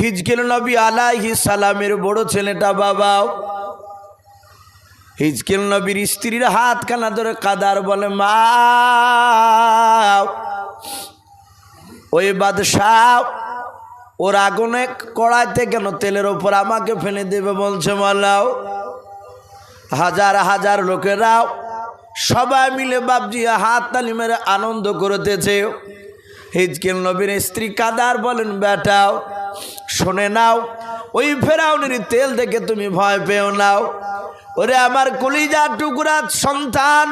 হিজকিল নবী আলাইহি সালামের বড় ছেলেটা বাবাও। হিজকেল নবীর স্ত্রীর হাত খানা ধরে কাদার বলে মা ওই বাদশাহ, ওর আগুনে কড়াইতে কেন তেলের ওপর আমাকে ফেলে দেবে? বলছে, মালাও, হাজার হাজার লোকেরাও সবাই মিলে বাবজি হাত তালি মেরে আনন্দ করতেছে। হিজকিল নবীর স্ত্রী কাদার বলেন, বেটাও, শুনে নাও, ওই ফেরাউনের তেল দেখে তুমি ভয় পেও নাও ওরে আমার কলিজা টুকরা সন্তান,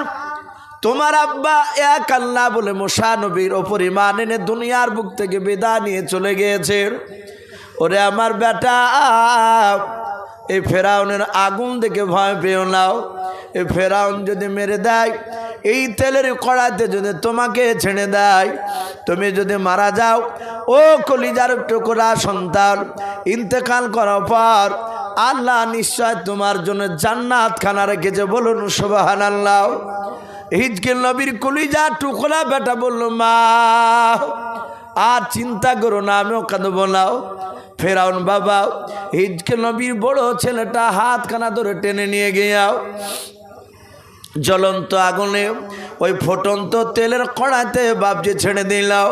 তোমার আব্বা এক আল্লাহ বলে মোশা নবীর ওপর ইমান এনে দুনিয়ার বুক থেকে বিদায় নিয়ে চলে গিয়েছে। ওরে আমার বেটা, এই ফেরাউনের আগুন দেখে ভয় পেও নাও এই ফেরাউন যদি মেরে দেয় এই তেলের কড়াইতে যদি তোমাকে ছেড়ে দেয়, তুমি যদি মারা যাও, ও কলিজার টুকরা সন্তান, ইন্তেকাল করার পর আল্লাহ নিশ্চয় তোমার জন্য জান্নাত খানা রেখেছে। বলুন সুবাহান আল্লাহ হিজকিল নবীর কলিজা টুকরা বেটা বলল, মা, আর চিন্তা করো না, আমিও কাঁদবো নাও ফেরাউন বাবা হিজকে নবীর বড় ছেলেটা হাতখানা ধরে টেনে নিয়ে গিয়াও জ্বলন্ত আগুনে ওই ফুটন্ত তেলের কড়াতে বাপজি ছেড়ে দিলাও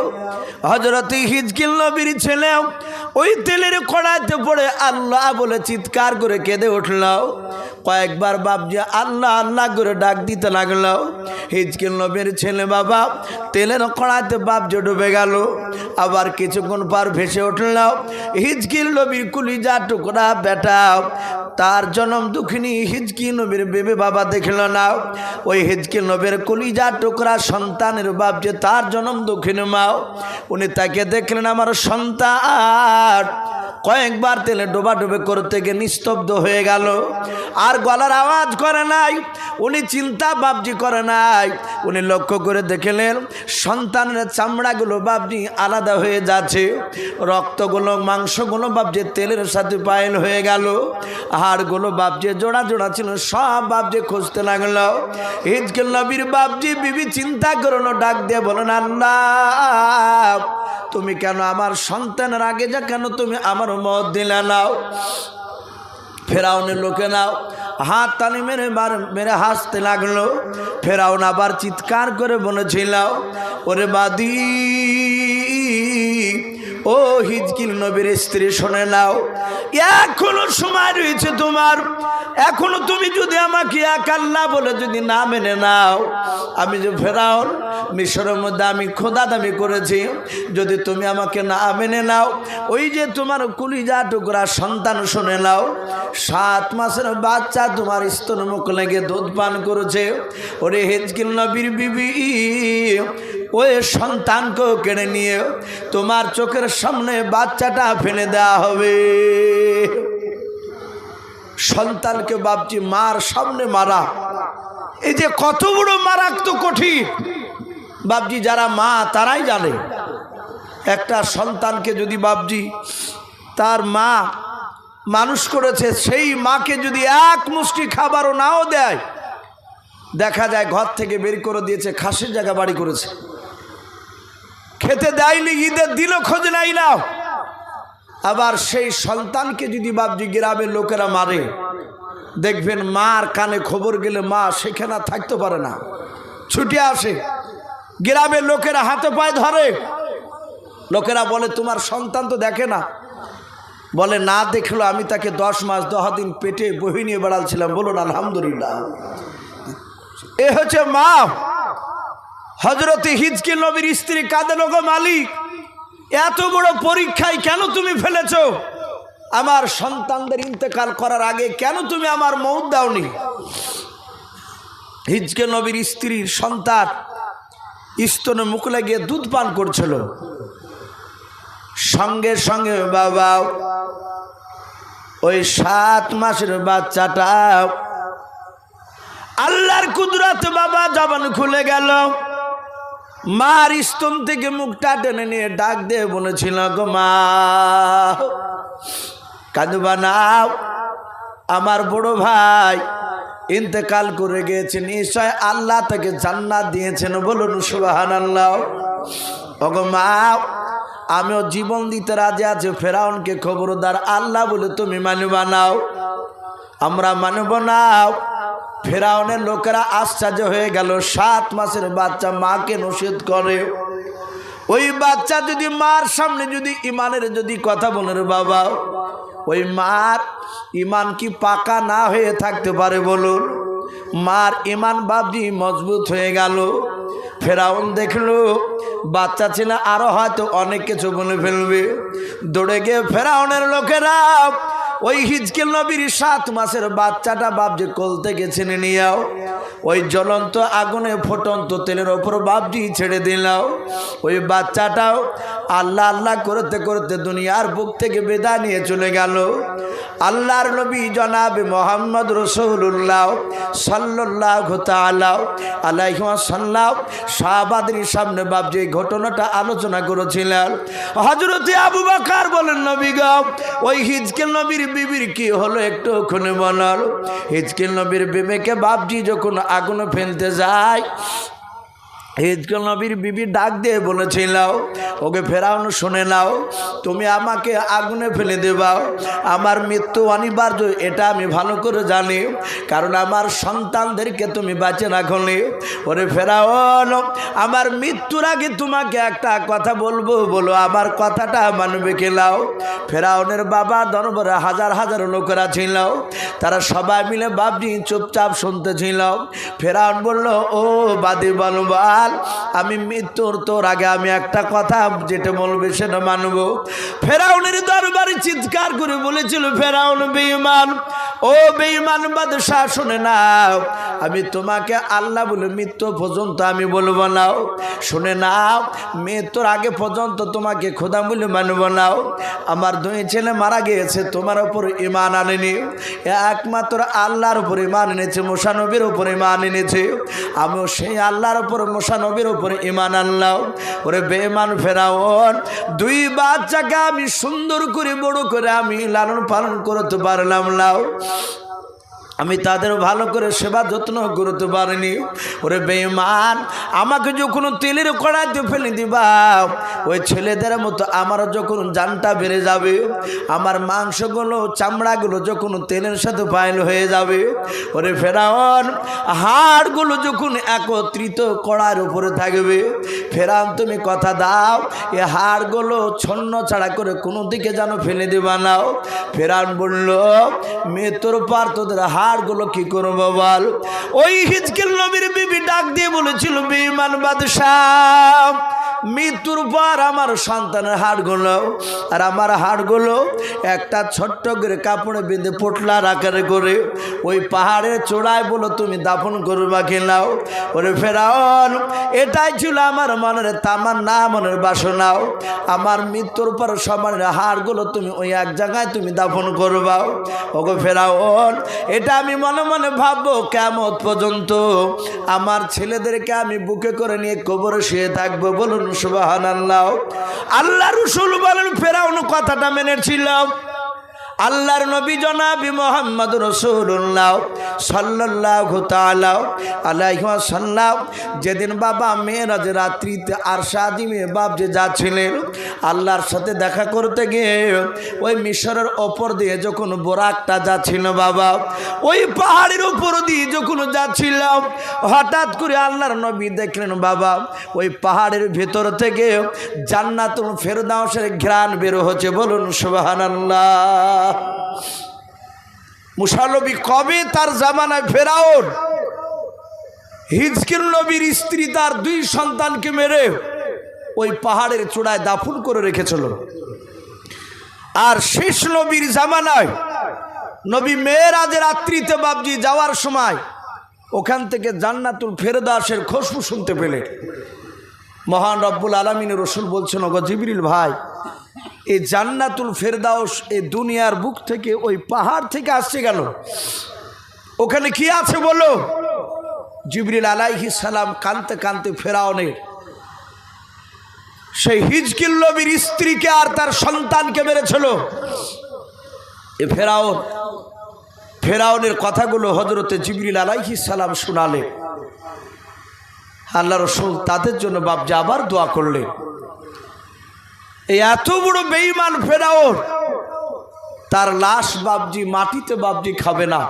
হজরত হিজকিল নবীর ছেলে, ওই তেলের কড়াইতে পড়ে আল্লাহ বলে চিৎকার করে কেঁদে উঠলাও কয়েকবার বাপজি আল্লাহ আল্লাহ করে ডাক দিতে লাগল। হিজকিল নবীর ছেলে বাবা, তেলের কড়াইতে বাপজি ডুবে গেল। আবার কিছুক্ষণ পর ভেসে উঠলাও হিজকিল নবীর কুলিজা টুকরা বেটা। তার জনম দুঃখিনী হিজকি নবীর বেবে বাবা দেখল না। ওই হিজকি নবীর কলিজা টুকরা সন্তানের বাপ যে তার জনম দুঃখিনী মাও, উনি তাকে দেখলেন আমার সন্তান। কয়েকবার তেলে ডোবা ডোবে করতে গিয়ে নিস্তব্ধ হয়ে গেল। আর গলার আওয়াজ করে নাই, উনি চিন্তা বাবজি করে নাই। উনি লক্ষ্য করে দেখলেন সন্তানের চামড়াগুলো বাবজি আলাদা হয়ে যাচ্ছে। রক্তগুলো, মাংসগুলো বাবজি তেলের সাথে পায়েল হয়ে গেল। হাড়গুলো বাবজি জোড়া জোড়া ছিল, সব বাবজি খুঁজতে লাগল। হিজকেল নবীর বাবজি বিবি চিন্তা করো না ডাক দিয়ে বলো না তুমি কেন আমার সন্তানের আগে যা, কেন তুমি আমার মত দিলে নাও ফেরাউনের লোকে নাও, হাত তালি মেরে বার মেরে হাসতে লাগল। ফেরাউন আবার চিৎকার করে বলেছিল, ওরে বাদি ও হিজকিল নবীর স্ত্রী, শুনে নাও। এখনও সময় রয়েছে তোমার। এখনও তুমি যদি আমাকে এক আল্লাহ বলে যদি না মেনে নাও, আমি যে ফেরাও মিশরের মধ্যে আমি খোদা দামি করেছি, যদি তুমি আমাকে না মেনে নাও, ওই যে তোমার কুলিজা টুকরা সন্তান, শুনে নাও, সাত মাসের বাচ্চা তোমার স্তন মুখ লেগে দুধ পান করেছে। ওরে হেজকিল নবীর বিবি, ওই সন্তানকেও কেড়ে নিয়ে তোমার চোখের সামনে বাচ্চাটা ফেলে দেওয়া হবে। সন্তানকে বাপজি মার সামনে মারা। এই যে কত বড় মারাত্মক কঠিন। বাপজি যারা মা, তারাই জানে। একটা সন্তানকে যদি বাপজি তার মা মানুষ করেছে, সেই মাকে যদি এক মুষ্টি খাবারও নাও দেয়, দেখা যায় ঘর থেকে বের করে দিয়েছে, খাসির জায়গা বাড়ি করেছে। খেতে দেয়নি, ঈদের দিল খোঁজ নাই নাও আবার সেই সন্তানকে যদি বাপজি গ্রামের লোকেরা মারে, দেখবেন মার কানে খবর গেলে মা সেখানে থাকতে পারে না। ছুটে আসে, গ্রামের লোকেরা হাতে পায়ে ধরে। লোকেরা বলে, তোমার সন্তান তো দেখে না। বলে, না দেখল আমি তাকে দশ মাস, দশ দিন পেটে বহি নিয়ে বেড়ালছিলাম। বলুন, আলহামদুলিল্লাহ। এ হচ্ছে মা। হজরতে হিজকিল নবীর স্ত্রী কাদের গো মালিক, এত বড় পরীক্ষায় কেন তুমি ফেলেছ? আমার সন্তানদের ইন্তেকাল করার আগে কেন তুমি আমার মৌত দাওনি? হিজকে নবীর স্ত্রীর সন্তান স্তনে মুখ লাগিয়ে দুধ পান করছিল। সঙ্গে সঙ্গে, বাবা, ওই সাত মাসের বাচ্চাটা আল্লাহর কুদরত বাবা জবান খুলে গেল। মার স্তন থেকে মুখটা টেনে নিয়ে ডাক দিয়ে বলেছিল, গো মা, কাঁদবা নাও আমার বড় ভাই ইন্তেকাল করে গিয়েছে, নিশ্চয় আল্লাহ তাকে জান্নাত দিয়েছেন বলুন সুবাহান আল্লাহ ওগো মা, আমিও জীবন দিতে রাজি আছে, ফেরাউনকে খবরদার আল্লাহ বলে তুমি মানবা নাও আমরা মানব নাও ফেরাউনের লোকেরা আশ্চর্য হয়ে গেল। সাত মাসের বাচ্চা মাকে নসিদ করে। ওই বাচ্চা যদি মার সামনে যদি ইমানের যদি কথা বলে রে বাবা, ওই মার ইমান কি পাকা না হয়ে থাকতে পারে বলুন? মার ইমান বাবজি মজবুত হয়ে গেল। ফেরাউন দেখল, বাচ্চা ছেলে আরও হয়তো অনেক কিছু বলে ফেলবে। দৌড়ে গিয়ে ফেরাউনের লোকেরা ওই হিজকেল নবীর সাত মাসের বাচ্চাটা বাবজি কোল থেকে ছেড়ে নিয়াও। ওই জ্বলন্ত আগুনে ফোটন্ত তেলের ওপর বাপজি ছেড়ে দিলাও। ওই বাচ্চাটাও আল্লাহ আল্লাহ করতে করতে দুনিয়ার বুক থেকে বেদা নিয়ে চলে গেল। আল্লাহর নবী জনাবে মোহাম্মদ রসুল্লাহ সাল্লাহ আল্লাহ আলাইসাল্লাহ শাহবাদের সামনে বাবজি এই ঘটনাটা আলোচনা করেছিলেন। হজরতে আবু বাকার বলেন, নবী গাও ওই হিজকেল নবীর বিবির কি হলো একটু ওখানে বলার হিজকেল নবীর বিবেকে বাবজি যখন আগুনে ফেলতে যায় হিজকেল নবীর বিবি ডাক দিয়ে বলেছিল, ওকে ফেরাউন, শুনে নাও, তুমি আমাকে আগুনে ফেলে দেবাও আমার মৃত্যু অনিবার্য, এটা আমি ভালো করে জানি, কারণ আমার সন্তানদেরকে তুমি বাঁচে রাখলে ওরে ফেরাউন, আমার মৃত্যুর আগে তোমাকে একটা কথা বলব, বলো, আমার কথাটা মানবে খেলাও ফেরাউনের বাবা দরবারে হাজার হাজার লোকেরা ছিল, তারা সবাই মিলে বাবজি চুপচাপ শুনতে শুনতেছিল। ফেরাউন বলল, ও বাদি বলবাল আমি মৃত্যুর তোর আগে আমি একটা কথা যেটা বলবে সেটা মানবো। ফেরাউনের দরবারে চিৎকার করে বলেছিল, ফেরাউন, বেঈমান, ও বেঈমান বাদশাহ, শুনে নাও আমি তোমাকে আল্লাহ বলে মৃত্যু পর্যন্ত আমি বলব নাও শুনে নাও মৃত্যুর আগে পর্যন্ত তোমাকে খোদা বলে মানব নাও আমার দুই ছেলে মারা গিয়েছে, তোমার উপর ইমান আনেনি। একমাত্র আল্লাহর উপর ইমান এনেছে, মোশানবীর উপর ইমান এনেছে। আমিও সেই আল্লাহর উপর মোশানবীর উপরে ইমান আনলাও ওরে বেমান ফেরাওন দুই বাচ্চাকে আমি সুন্দর করে বড় করে আমি লালন পালন করতে পারলাম নাও আমি তাদের ভালো করে সেবা যত্ন করতে পারিনি। ওরে বেমান আমাকে যখন তেলের কড়াইতে ফেলে দিবা, ওই ছেলেদের মতো আমার যখন জানটা বেড়ে যাবে, আমার মাংসগুলো, চামড়াগুলো যখন তেলের সাথে ফাইল হয়ে যাবে, ওরে ফেরাউন, হাড়গুলো যখন একত্রিত কড়ার উপরে থাকবে ফেরান তুমি কথা দাও, এ হাড়গুলো ছন্ন ছাড়া করে কোনো দিকে যেন ফেলে দেবা নাও ফেরান বলল মৃত্যুর পার তোদের হাড়গুলো কি করব বল? ওই হিজকিল নবীর বিবি ডাক দিয়ে বলেছিল বিমান বাদশাহ। মৃত্যুর পর আমার সন্তানের হাড়গুলো আর আমার হাড়গুলো একটা ছোট্ট করে কাপড়ে বেঁধে পোটলার আকারে করে ওই পাহাড়ের চূড়ায় বলো তুমি দাফন করবা খেলাও ওরে ফেরাও এটাই ছিল আমার মনের তামার না মনের বাসনাও আমার মৃত্যুর পর সবার হাড়গুলো তুমি ওই এক জায়গায় তুমি দাফন করবাও ওগো ফেরাও এটা আমি মনে মনে ভাববো কেমন পর্যন্ত। আমার ছেলেদেরকে আমি বুকে করে নিয়ে কবরে শুয়ে থাকব, বলুন সুবাহান আল্লাহ আল্লাহ রসুল বলেন ফেরাউন কথাটা মেনেছিলাম। আল্লাহর নবী জনাবি মোহাম্মদ রসুল্লাহ সাল্লাহ তালাও আলাইসাল্লাম যেদিন বাবা মেয়েরাজ রাত্রিতে আর সাদিমে বাপ যে যাচ্ছিলেন, আল্লাহর সাথে দেখা করতে গিয়ে ওই মিশরের ওপর দিয়ে যখন বোরাকটা যাচ্ছিল বাবা, ওই পাহাড়ের উপর দিয়ে যখন যাচ্ছিলাম, হঠাৎ করে আল্লাহর নবী দেখলেন বাবা, ওই পাহাড়ের ভেতর থেকে জান্নাতুল ফেরদাউসের ঘ্রাণ বের হচ্ছে। বলুন সুবাহান আল্লাহ মুসানবী কবে তার জামানায় ফেরাওন হিজকির নবীর স্ত্রী তার দুই সন্তানকে মেরে ওই পাহাড়ের চূড়ায় দাফন করে রেখেছিল। আর শেষ নবীর জামানায় নবী মেয়েরাজের রাত্রিতে বাবজি যাওয়ার সময় ওখান থেকে জান্নাতুল ফেরদাসের খুশবু শুনতে পেলে মহান রব্বুল আলমিনের রসুল বলছেন, ওগো জিবরিল ভাই এই জান্নাতুল ফেরদাউস এই দুনিয়ার বুক থেকে ওই পাহাড় থেকে আসছে গেল ওখানে কি আছে বলো? জিবরিল আলাইহি সালাম কানতে কানতে ফেরাউনের সেই হিজকিল নবীর স্ত্রীকে আর তার সন্তানকে মেরেছিল। এ ফেরাউন, ফেরাউনের কথাগুলো হজরতে জিবরিল আলাইহি সালাম শোনালে আল্লাহ রসুল তাদের জন্য বাপজা আবার দোয়া করলেন এই এত বড় বেইমান ফেরাওর তার লাশ বাবজি মাটিতে বাবজি খাবে না।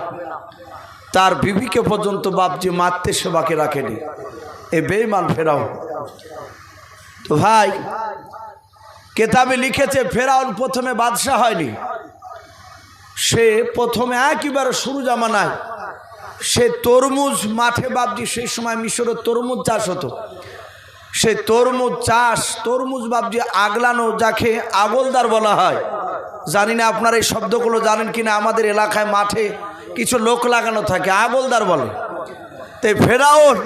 তার বিবিকে পর্যন্ত বাবজি মারতে সেবাকে রাখেনি। এ বেইমান ফেরাও তো ভাই, কেতাবে লিখেছে, ফেরাউন প্রথমে বাদশাহ হয়নি। সে প্রথমে একেবারে শুরু জামানায় সে তরমুজ মাঠে বাবজি সেই সময় মিশরে তরমুজ চাষ হতো। সে তরমুজ চাষ, তরমুজ বাবজি আগলানো যাকে আগলদার বলা হয়। জানি না আপনার এই শব্দগুলো জানেন কিনা, আমাদের এলাকায় মাঠে কিছু লোক লাগানো থাকে, আগলদার বলে। তাই ফেরাউন,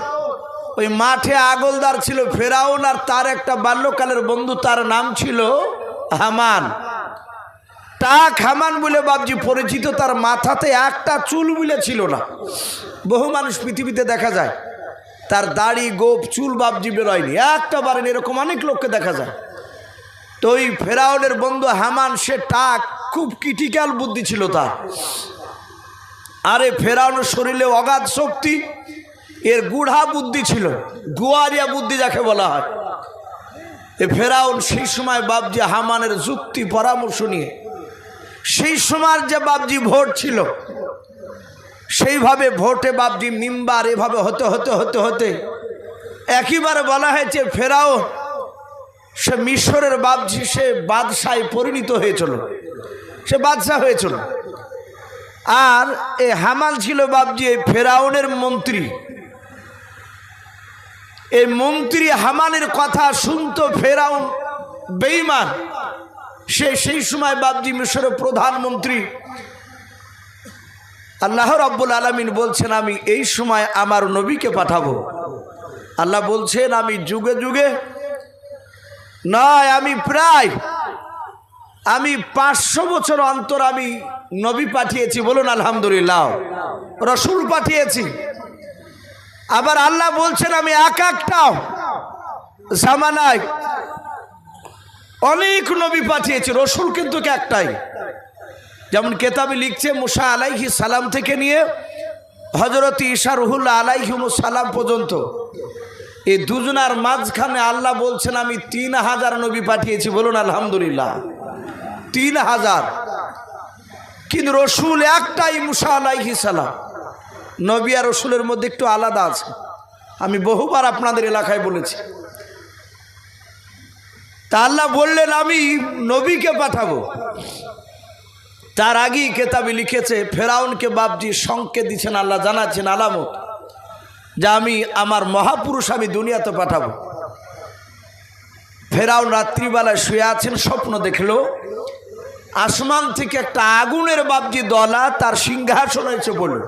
ওই মাঠে আগলদার ছিল ফেরাউন আর তার একটা বাল্যকালের বন্ধু, তার নাম ছিল হামান। টাক হামান বলে বাবজি পরিচিত, তার মাথাতে একটা চুল বলে ছিল না। বহু মানুষ পৃথিবীতে দেখা যায়, তার দাড়ি, গোপ, চুল বাবজি বেরোয়নি। একটা বারেন এরকম অনেক লোককে দেখা যায়। তো ওই ফেরাউনের বন্ধু হামান, সে টাক খুব ক্রিটিক্যাল বুদ্ধি ছিল তার। আরে ফেরাউনের শরীরে অগাধ শক্তি, এর গুড়া বুদ্ধি ছিল, গুয়ারিয়া বুদ্ধি যাকে বলা হয়। এ ফেরাউন সেই সময় বাবজি হামানের যুক্তি, পরামর্শ নিয়ে সেই সময় যে বাবজি ভোট ছিল, সেইভাবে ভোটে বাবজি মিম্বার এভাবে হতে হতে হতে হতে একইবারে বলা হয়েছে ফেরাও সে মিশরের বাবজি সে বাদশায় পরিণত হয়েছিল। সে বাদশাহ হয়েছিল। আর এ হামাল ছিল বাবজি এই ফেরাউনের মন্ত্রী। এই মন্ত্রী হামানের কথা শুনতো ফেরাউন বেইমান সে সেই সময় বাবজি মিশরের প্রধানমন্ত্রী। আল্লাহ রব্বুল আলমিন বলছেন, আমি এই সময় আমার নবীকে পাঠাবো। আল্লাহ বলছেন, আমি যুগে যুগে নয়, আমি প্রায়, আমি পাঁচশো বছর অন্তর আমি নবী পাঠিয়েছি। বলুন, আলহামদুলিল্লাহ, রসুল পাঠিয়েছি। আবার আল্লাহ বলছেন, আমি এক একটাও জামানায় অনেক নবী পাঠিয়েছি, রসুল কিন্তু একটাই? যেমন কেতাবে লিখছে, মুসা আলাইহি সালাম থেকে নিয়ে হজরত ঈশা রহুল্লা আলাইহিম সালাম পর্যন্ত। এই দুজনার মাঝখানে আল্লাহ বলছেন, আমি তিন হাজার নবী পাঠিয়েছি। বলুন, আলহামদুলিল্লাহ। তিন হাজার। কিন্তু রসুল একটাই মুসা আলাইহি সালাম। নবী আর রসুলের মধ্যে একটু আলাদা আছে। আমি বহুবার আপনাদের এলাকায় বলেছি। তা আল্লাহ বললেন, আমি নবীকে পাঠাবো। তার আগেই কেতাবি লিখেছে, ফেরাউনকে বাপজি সংকেত দিচ্ছেন, আল্লাহ জানাচ্ছেন আলামত যে আমি, আমার মহাপুরুষ আমি দুনিয়াতে পাঠাবো। ফেরাউন রাত্রিবেলায় শুয়ে আছেন, স্বপ্ন দেখল, আসমান থেকে একটা আগুনের বাপজি দলা তার সিংহাসন হয়েছে বলল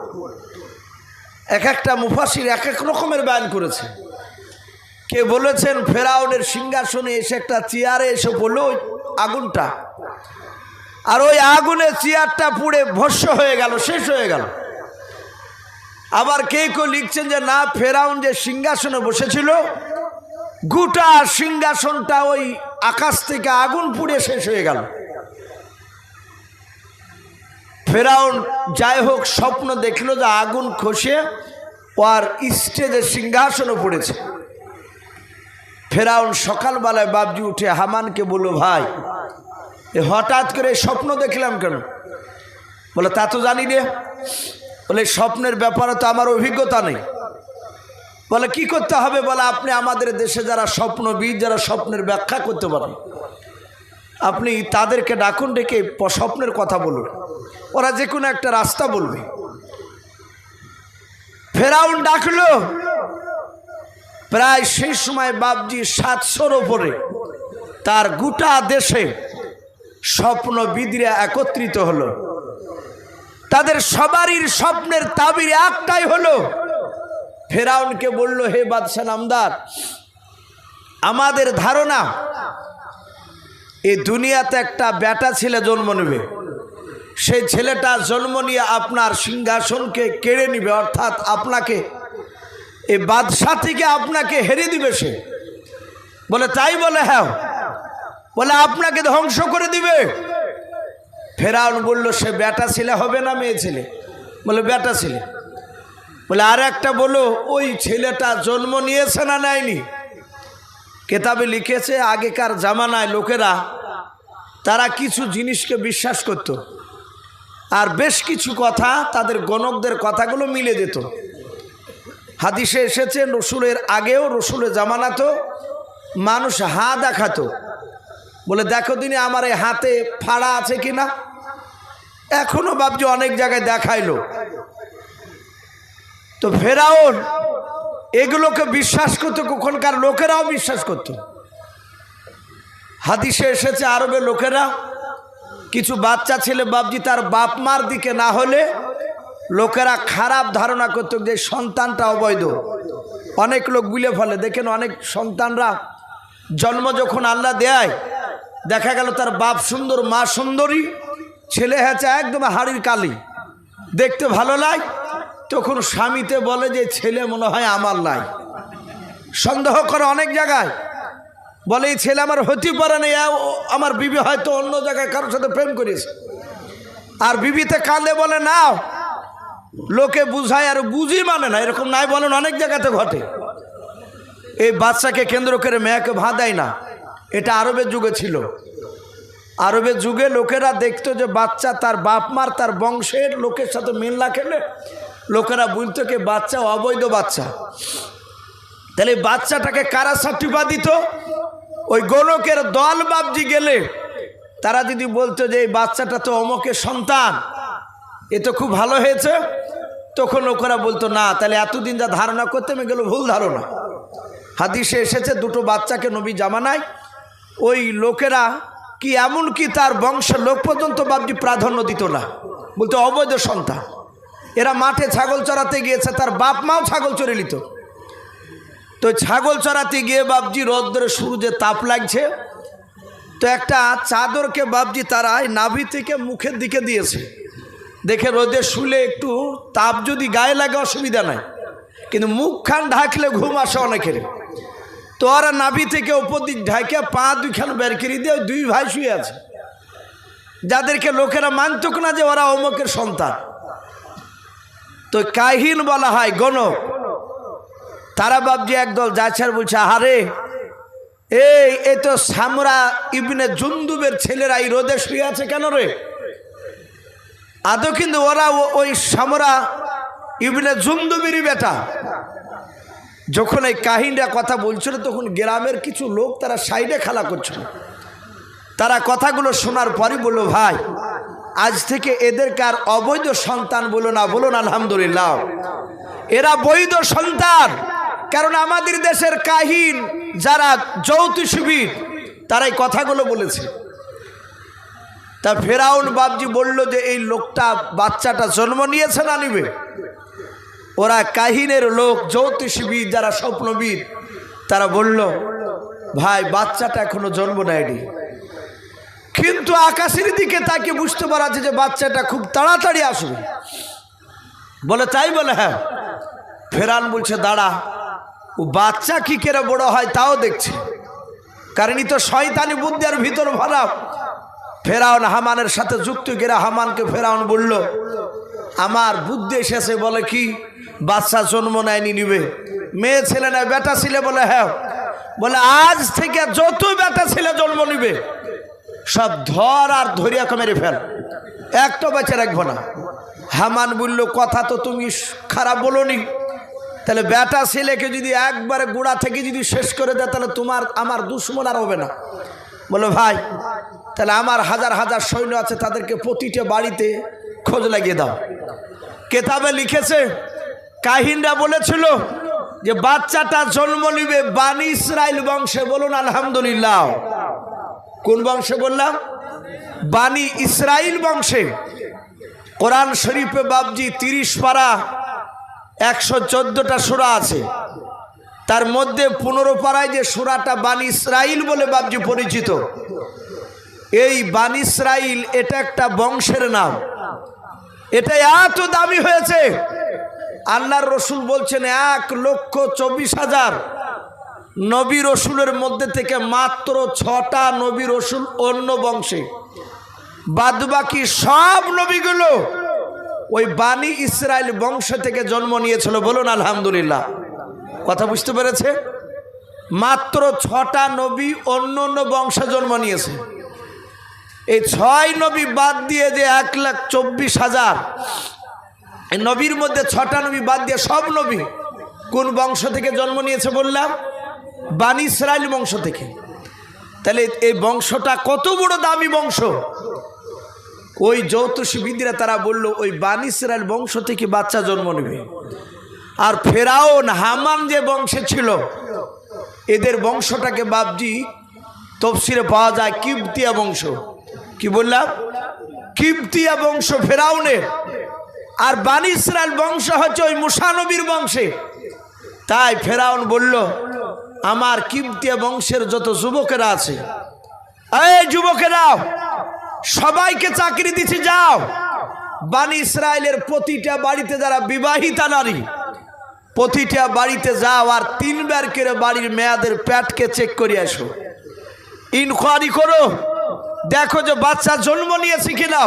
এক একটা মুফাসির এক এক রকমের বয়ান করেছে। কে বলেছেন, ফেরাউনের সিংহাসনে এসে একটা চেয়ারে এসে পড়ল ওই আগুনটা। আর ওই আগুনে চেয়ারটা পুড়ে ভস্য হয়ে গেল, শেষ হয়ে গেল। আবার কে কেউ লিখছেন যে, না, ফেরাউন যে সিংহাসনে বসেছিল, গোটা সিংহাসনটা ওই আকাশ থেকে আগুন পুড়ে শেষ হয়ে গেল। ফেরাউন যাই হোক স্বপ্ন দেখল যে আগুন খসে আর স্টেজে সিংহাসনও পড়েছে। ফেরাউন সকালবেলায় বাবজি উঠে হামানকে বলল, ভাই, এ হঠাৎ করে স্বপ্ন দেখলাম কেন? বলে, তা তো জানি রে বলে, স্বপ্নের ব্যাপারে তো আমার অভিজ্ঞতা নেই। বলে, কি করতে হবে? বলে, আপনি আমাদের দেশে যারা স্বপ্নবিদ যারা স্বপ্নের ব্যাখ্যা করতে পারেন, আপনি তাদেরকে ডাকুন, ডেকে স্বপ্নের কথা বলুন। ওরা যে কোনো একটা রাস্তা বলবে। ফেরাউন ডাকলো প্রায় সেই সময় বাবজি সাতশোর ওপরে তার গোটা দেশে স্বপ্নবিদরা একত্রিত হলো। তাদের সবারই স্বপ্নের তাবির একটাই হলো, ফেরাউনকে বলল, হে বাদশাহ নামদার, আমাদের ধারণা এই দুনিয়াতে একটা বেটা ছেলে জন্ম নেবে। সেই ছেলেটা জন্ম নিয়ে আপনার সিংহাসনকে কেড়ে নিবে, অর্থাৎ আপনাকে এই বাদশাহ থেকে আপনাকে হেরে দিবে সে। বলে, তাই বলে হ্যাঁ। বলে, আপনাকে ধ্বংস করে দিবে। ফেরাউন বলল, সে বেটা ছেলে হবে না মেয়ে ছেলে? বলে, বেটা ছেলে। বলে, আর একটা বলো, ওই ছেলেটা জন্ম নিয়েছে না নেয়নি? কেতাবে লিখেছে, আগেকার জামানায় লোকেরা, তারা কিছু জিনিসকে বিশ্বাস করত। আর বেশ কিছু কথা তাদের গণকদের কথাগুলো মিলে যেত। হাদিসে এসেছে, রসুলের আগেও রসুলের জামানাতো মানুষ হা দেখাতো। বলে, দেখো দিনে আমার এই হাতে ফাড়া আছে কি না এখনও ভাবছি অনেক জায়গায় দেখাইলো। তো ফেরাউন এগুলোকে বিশ্বাস করতো কখনকার লোকেরাও বিশ্বাস করতো। হাদিসে এসেছে, আরবের লোকেরা কিছু বাচ্চা ছেলে বাবজি তার বাপ মার দিকে না হলে লোকেরা খারাপ ধারণা করত যে সন্তানটা অবৈধ। অনেক লোক গুলে ফেলে। দেখেন অনেক সন্তানরা জন্ম যখন আল্লাহ দেয়, দেখা গেল তার বাপ সুন্দর, মা সুন্দরী, ছেলে হয়েছে একদম হাড়ির কালি। দেখতে ভালো লাগে তখন স্বামীতে বলে যে ছেলে মনে হয় আমার নাই সন্দেহ করে অনেক জায়গায়। বলে, এই ছেলে আমার হতে পারে না আমার বিবি হয়তো অন্য জায়গায় কারোর সাথে প্রেম করেছে। আর বিবিতে কাঁদে বলে, নাও লোকে বুঝায় আর বুঝি মানে না, এরকম নাই বলেন, অনেক জায়গাতে ঘটে। এই বাচ্চাকে কেন্দ্র করে মেয়েকে ভা দেয় না, এটা আরবের যুগে ছিল। আরবের যুগে লোকেরা দেখতো যে বাচ্চা তার বাপ মার, তার বংশের লোকের সাথে মিল না খেলে লোকেরা বলতো কি বাচ্চা অবৈধ বাচ্চা। তাহলে বাচ্চাটাকে কারা সার্টিফা দিত? ওই গোলকের দল বাবজি গেলে তারা যদি বলতো যে এই বাচ্চাটা তো অমকের সন্তান এ তো খুব ভালো হয়েছে। তখন লোকেরা বলতো, না, তাহলে এতদিন যা ধারণা করতে করতাম, এগুলো ভুল ধারণা। হাদিসে এসেছে, দুটো বাচ্চাকে নবী জামানায়। ওই লোকেরা কি এমন কি তার বংশের লোক পর্যন্ত বাবজি প্রাধান্য দিত না। বলতো, অবৈধ সন্তান। এরা মাঠে ছাগল চড়াতে গিয়েছে, তার বাপ মাও ছাগল চড়ে নিত। তো ছাগল চড়াতে গিয়ে বাবজি রোদ্রে সূর্যে তাপ লাগছে। তো একটা চাদরকে বাবজি তারা নাভি থেকে মুখের দিকে দিয়েছে। দেখে রোদে শুলে একটু তাপ যদি গায়ে লাগে অসুবিধা নাই। কিন্তু মুখখান ঢাকলে ঘুম আসে অনেকের। তো ওরা নাভি থেকে ওপর ঢাকে পা দুইখান বের করে দিয়ে দুই ভাই শুয়ে আছে। যাদেরকে লোকেরা মানতুক না যে ওরা অমকের সন্তান। তো কাহিন বলা হয়, গণক, তারা বাবজি একদল যাচ্ছার বলছে, আহারে, এই, এ তো সামরা ইবনে জুন্দুবের ছেলেরা এই রোদে শুয়ে আছে কেন রে? আদৌ কিন্তু ওরা ওই সামরা ইবনে জুন্দুবেরই বেটা। যখন এই কাহিনীরা কথা বলছিল, তখন গ্রামের কিছু লোক তারা সাইডে খেলা করছিল। তারা কথাগুলো শোনার পরই বলল, ভাই, আজ থেকে এদেরকে আর অবৈধ সন্তান বলো না বলুন আলহামদুলিল্লাহ। এরা বৈধ সন্তান। কারণ আমাদের দেশের কাহিন, যারা যৌতু শিবির, তারা এই কথাগুলো বলেছে। তা ফেরাউন বাবজি বলল যে, এই লোকটা বাচ্চাটা জন্ম নিয়েছে না নিবে? ওরা কাহিনের লোক, জ্যোতিষবিদ, যারা স্বপ্নবিদ, তারা বলল, ভাই, বাচ্চাটা এখনও জন্ম নেয়নি। কিন্তু আকাশের দিকে তাকে বুঝতে পারা যে, বাচ্চাটা খুব তাড়াতাড়ি আসবে। বলে, তাই বলে হ্যাঁ। ফেরান বলছে, দাঁড়া, ও বাচ্চা কি কেরে বড় হয় তাও দেখছে। কারণ তো শয়তানি বুদ্ধি আর ভিতর ভরা ফেরাউন হামানের সাথে যুক্ত করে হামানকে ফেরাউন বলল, আমার বুদ্ধি এসেছে বলে কি? বাচ্চা জন্ম নেয়নি নিবে। মেয়ে ছেলে নয়, বেটা ছেলে বলে হ্যাঁ। বলে, আজ থেকে যত বেটা ছেলে জন্ম নিবে, সব ধর আর ধরিয়া মেরে ফেল। একটা বেঁচে রাখব না। হামান বলল, কথা তো তুমি খারাপ বলোনি। তাহলে বেটা ছেলেকে যদি একবারে গোড়া থেকে যদি শেষ করে দেয়, তাহলে তোমার, আমার দুশ্মন আর হবে না। বলো, ভাই তাহলে আমার হাজার হাজার সৈন্য আছে, তাদেরকে প্রতিটা বাড়িতে খোঁজ লাগিয়ে দাও। কেতাবে লিখেছে, কাহিনরা বলেছিল যে বাচ্চাটা জন্ম নিবে বানি ইসরায়েল বংশে। বলুন, আলহামদুলিল্লাহ। কোন বংশে বললাম? বানি ইসরায়েল বংশে। কোরআন শরীফে বাবজি তিরিশ পারা, একশো চোদ্দোটা সুরা আছে। তার মধ্যে পনেরো পাড়ায় যে সুরাটা বানি ইসরাইল বলে বাবজি পরিচিত। এই বানি ইসরাইল, এটা একটা বংশের নাম। এটা এত দামি হয়েছে। আল্লাহর রসুল বলছেন, এক লক্ষ চব্বিশ হাজার নবী রসুলের মধ্যে থেকে মাত্র ছটা নবী রসুল অন্য বংশে। বাদবাকি সব নবীগুলো ওই বাণী ইসরায়েল বংশ থেকে জন্ম নিয়েছিল। বলুন, আলহামদুলিল্লাহ। কথা বুঝতে পেরেছে? মাত্র ছটা নবী অন্য অন্য বংশে জন্ম নিয়েছে। এই ছয় নবী বাদ দিয়ে যে এক লাখ চব্বিশ হাজার, এই নবীর মধ্যে ছটা নবী বাদ দিয়ে সব নবী কোন বংশ থেকে জন্ম নিয়েছে বললাম? বানি বংশ থেকে। তাহলে এই বংশটা কত বড় দামি বংশ? ওই জ্যোতিষবিদরা তারা বলল, ওই বানি বংশ থেকে বাচ্চা জন্ম নেবে। আর ফেরাউন, হামান যে বংশে ছিল, এদের বংশটাকে বাবজি তফসিরে পাওয়া যায় কিবতিয়া বংশ। কি বললাম? কিবতিয়া বংশ ফেরাউনের। আর বানি ইসরায়েল বংশ হচ্ছে ওই মুসানবীর বংশে। তাই ফেরাউন বলল, আমার কিবতিয়া বংশের যত যুবকেরা আছে, এই যুবকেরা, সবাইকে চাকরি দিচ্ছি যাও। বানি ইসরায়েলের প্রতিটা বাড়িতে যারা বিবাহিতা নারী, প্রতিটা বাড়িতে যাও আর তিনবার করে বাড়ির মেয়াদের প্যাটকে চেক করে আসো। ইনকোয়ারি করো দেখো যে বাচ্চা জন্ম নিয়েছে কিনা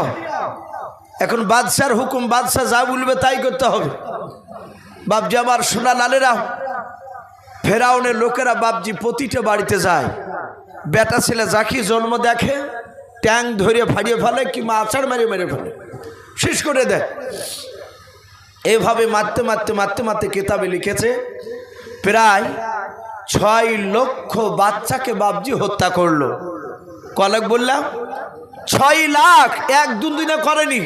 এখন বাদশার হুকুম, বাদশাহ যা বলবে তাই করতে হবে। বাবজি আমার সোনা লালেরা ফেরাউনের লোকেরা বাবজি প্রতিটা বাড়িতে যায়। বেটা ছেলে যাকে জন্ম দেখে, ট্যাং ধরে ফাড়িয়ে ফেলে কিংবা আচার মেরে মেরে ফেলে। শেষ করে দেয়। এভাবে মারতে মারতে মারতে মারতে কেতাবে লিখেছে, প্রায় ছয় লক্ষ বাচ্চাকে বাবজি হত্যা করল। কলেক বললাম, ছয় লাখ, এক দু দিনে করেনি।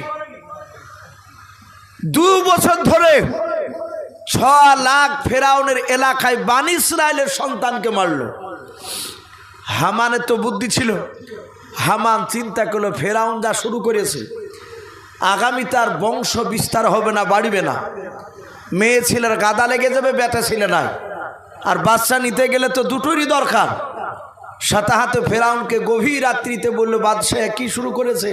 দু বছর ধরে ছ লাখ ফেরাউনের এলাকায় বানি ইসরায়েলের সন্তানকে মারলো। হামানের তো বুদ্ধি ছিল। হামান চিন্তা করল, ফেরাউন যা শুরু করেছে, আগামী তার বংশ বিস্তার হবে না, বাড়বে না। মেয়ে ছেলের গাদা লেগে যাবে, বেটা ছেলে নাই। আর বাচ্চা নিতে গেলে তো দুটোরই দরকার। সাথে হাতে ফেরাউনকে গভীর রাত্রিতে বলল, বাদশাহ, কি শুরু করেছে?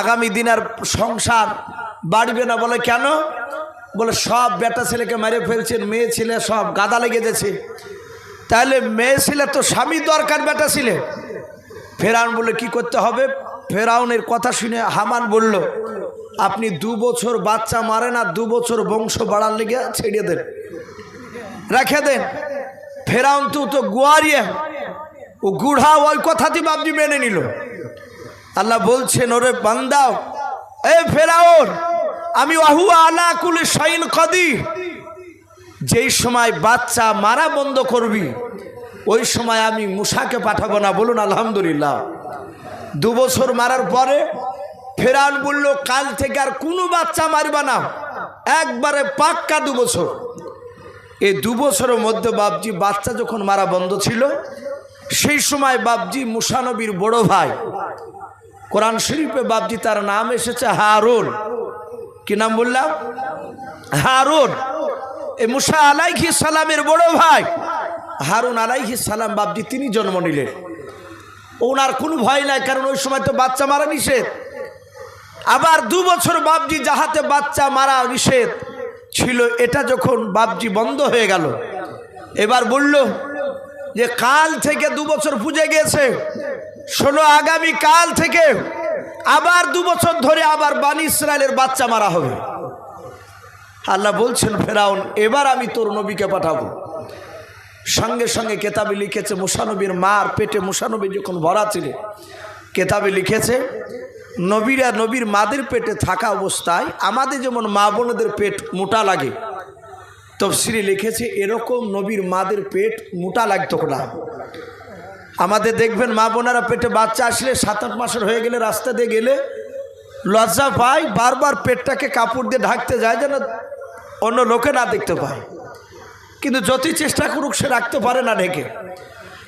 আগামী দিন আর সংসার বাড়বে না? বলে, কেন? বলে, সব বেটা ছেলেকে মেরে ফেলছেন, মেয়ে ছেলে সব গাদা লেগে গেছে। তাহলে মেয়ে ছেলে তো স্বামী দরকার, বেটা ছেলে। ফেরাউন বলে কি করতে হবে? ফেরাউনের কথা শুনে হামান বলল, আপনি দু বছর বাচ্চা মারেন আর দু বছর বংশ বাড়ার লেগে ছেড়ে দেন। রেখে দেন। ফেরাউন তো তো গুয়ারিয়া। ও গুড়া ওই কথাটি বাবজি মেনে নিল। আল্লাহ বলছেন, ওরে বান্দাও এ ফেরাউন, আমি আহু আলা কুলে শাইন কদি যেই সময় বাচ্চা মারা বন্ধ করবি, ওই সময় আমি মুসাকে পাঠাবো না। বলুন, আলহামদুলিল্লাহ। দু বছর মারার পরে ফেরান বলল, কাল থেকে আর কোনো বাচ্চা মারবা না। একবারে পাক্কা দু বছর। এই দু বছরের মধ্যে বাবজি, বাচ্চা যখন মারা বন্ধ ছিল সেই সময় বাবজি মুসানবীর বড় ভাই। কোরআন শরীফে বাবজি তার নাম এসেছে হারুন। কি নাম বললাম? হারুন। এ মুসা আলাইহি সালামের বড় ভাই। হারুন আলাইহি সালাম বাবজি তিনি জন্ম নিলেন। ওনার কোনো ভয় নাই, কারণ ওই সময় তো বাচ্চা মারা নিষেধ। আবার দু বছর বাবজি যাহাতে বাচ্চা মারা নিষেধ ছিল, এটা যখন বাবজি বন্ধ হয়ে গেল, এবার বলল যে কাল থেকে দু বছর পুজে গেছে শোনো, আগামী কাল থেকে আবার দু বছর ধরে আবার বানি ইসরায়েলের বাচ্চা মারা হবে। আল্লাহ বলছেন, ফেরাউন, এবার আমি তোর নবীকে পাঠাবো। সঙ্গে সঙ্গে কেতাবে লিখেছে, মুসানবীর মার পেটে মুসানবী যখন ভরা ছিল, কেতাবে লিখেছে, নবীরা নবীর মাদের পেটে থাকা অবস্থায় আমাদের যেমন মা বোনদের পেট মোটা লাগে তফসিরি লিখেছে, এরকম নবীর মাদের পেট মোটা লাগতো না। আমাদের দেখবেন মা বোনারা পেটে বাচ্চা আসলে সাত আট মাসের হয়ে গেলে রাস্তা দিয়ে গেলে লজ্জা পায়, বারবার পেটটাকে কাপড় দিয়ে ঢাকতে যায় যেন অন্য লোকে না দেখতে পায়। কিন্তু যতই চেষ্টা করুক, সে রাখতে পারে না ঢেকে।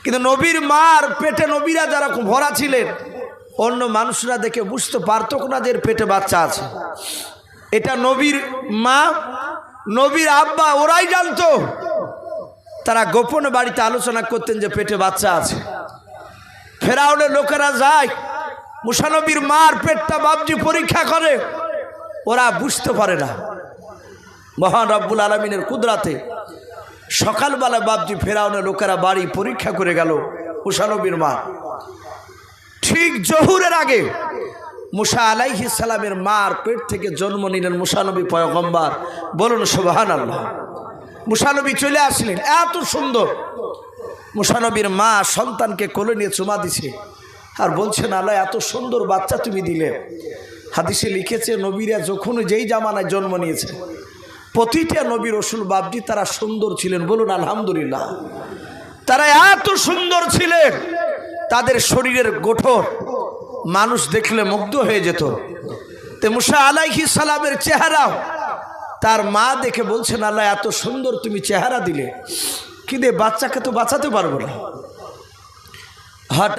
কিন্তু নবীর মার পেটে নবীরা যারা ভরা ছিলেন, অন্য মানুষরা দেখে বুঝতে পারতো না যে পেটে বাচ্চা আছে। এটা নবীর মা নবীর আব্বা, ওরাই জানতো। তারা গোপনে বাড়িতে আলোচনা করতেন যে পেটে বাচ্চা আছে। ফেরাউনের লোকেরা যায়, মুসানবীর মার পেটটা বাবজি পরীক্ষা করে। ওরা বুঝতে পারে না। মহান রব্বুল আলমিনের কুদরাতে সকালবেলা বাবজি ফেরাউনের লোকেরা বাড়ি পরীক্ষা করে গেল মুসানবীর মা। ঠিক জহুরের আগে মুসা আলাইহি সালামের মার পেট থেকে জন্ম নিলেন মুসানবী পয়গম্বার। বলুন সুবাহান আল্লাহ মুসানবী চলে আসলেন, এত সুন্দর। মুসানবীর মা সন্তানকে কোলে নিয়ে চুমা দিছে। আর বলছেন, আল্লাহ, এত সুন্দর বাচ্চা তুমি দিলে। হাদিসে লিখেছে, নবীরা যখন যেই জামানায় জন্ম নিয়েছে, প্রতিটা নবীর রসুল বাবজি তারা সুন্দর ছিলেন। বলুন, আলহামদুলিল্লাহ। তারা এত সুন্দর ছিলেন, তাদের শরীরের গঠন মানুষ দেখলে মুগ্ধ হয়ে যেত। তে মুসা আলাইহি সালামের চেহারা, তার মা দেখে বলছেন, আল্লাহ, এত সুন্দর তুমি চেহারা দিলে। কিন্তু বাচ্চাকে তো বাঁচাতে পারব না। হঠাৎ